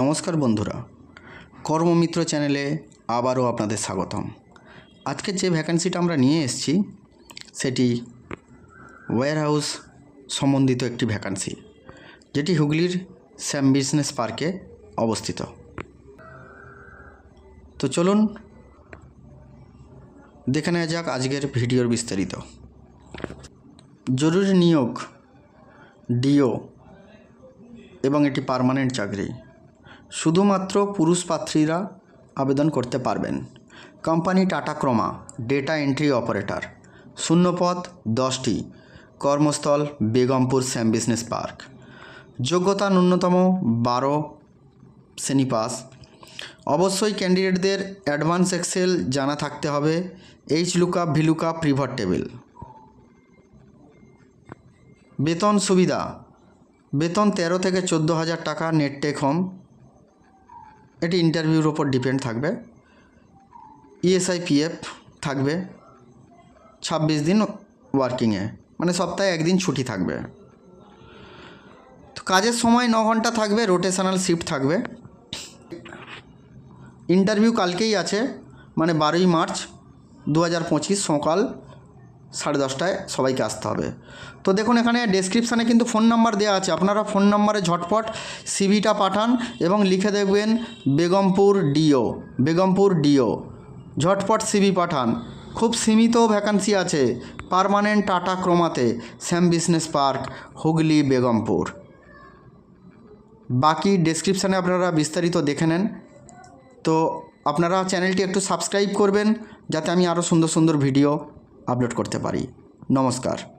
নমস্কার বন্ধুরা। কর্মমিত্র চ্যানেলে আবারও আপনাদের স্বাগতম। আজকের যে ভ্যাকান্সিটা আমরা নিয়ে এসেছি, সেটি ওয়্যারহাউস সম্বন্ধিত একটি ভ্যাকান্সি যেটি হুগলির স্যাম বিজনেস পার্কে অবস্থিত। তো চলুন, দেখে নেওয়া যাক আজকের ভিডিওর বিস্তারিত। জরুরি নিয়োগ ডিও এবং এটি পার্মানেন্ট চাকরি। শুধুমাত্র পুরুষ প্রার্থীরা আবেদন করতে পারবেন। Company Tata Croma, data entry operator. শূন্যপদ দশটি, কর্মস্থল বেগমপুর স্যাম বিজনেস পার্ক। যোগ্যতা ন্যূনতম বারো শ্রেণি পাস। অবশ্যই ক্যান্ডিডেটদের অ্যাডভান্স এক্সেল জানা থাকতে হবে। H lookup V lookup pivot table. বেতন সুবিধা। বেতন তেরো থেকে চোদ্দ হাজার টাকা নেট টেক হোম। এটি ইন্টারভিউর ওপর ডিপেন্ড থাকবে। E ইএসআই পিএফ থাকবে। ছাব্বিশ দিন ওয়ার্কিংয়ে মানে সপ্তাহে একদিন ছুটি থাকবে। তো কাজের সময় ন ঘণ্টা থাকবে রোটেশনাল শিফট থাকবে। ইন্টারভিউ কালকেই আছে মানে বারোই মার্চ দু হাজার পঁচিশ সকাল। সাড়ে দশটায় সবাইকে আসতে হবে। তো দেখুন, এখানে ডেসক্রিপশানে কিন্তু ফোন নাম্বার দেওয়া আছে। আপনারা ফোন নাম্বারে ঝটপট সিভিটা পাঠান এবং লিখে দেখবেন, বেগমপুর ডিও বেগমপুর ডিও ঝটপট সিভি পাঠান। খুব সীমিত ভ্যাকান্সি আছে। Permanent Tata ক্রোমাতে Sam business park Hooghly, Begampur. বাকি ডেসক্রিপশানে আপনারা বিস্তারিত দেখে নেন। তো আপনারা চ্যানেলটি একটু সাবস্ক্রাইব করবেন, যাতে আমি আরও সুন্দর সুন্দর ভিডিও আপলোড করতে পারি। নমস্কার।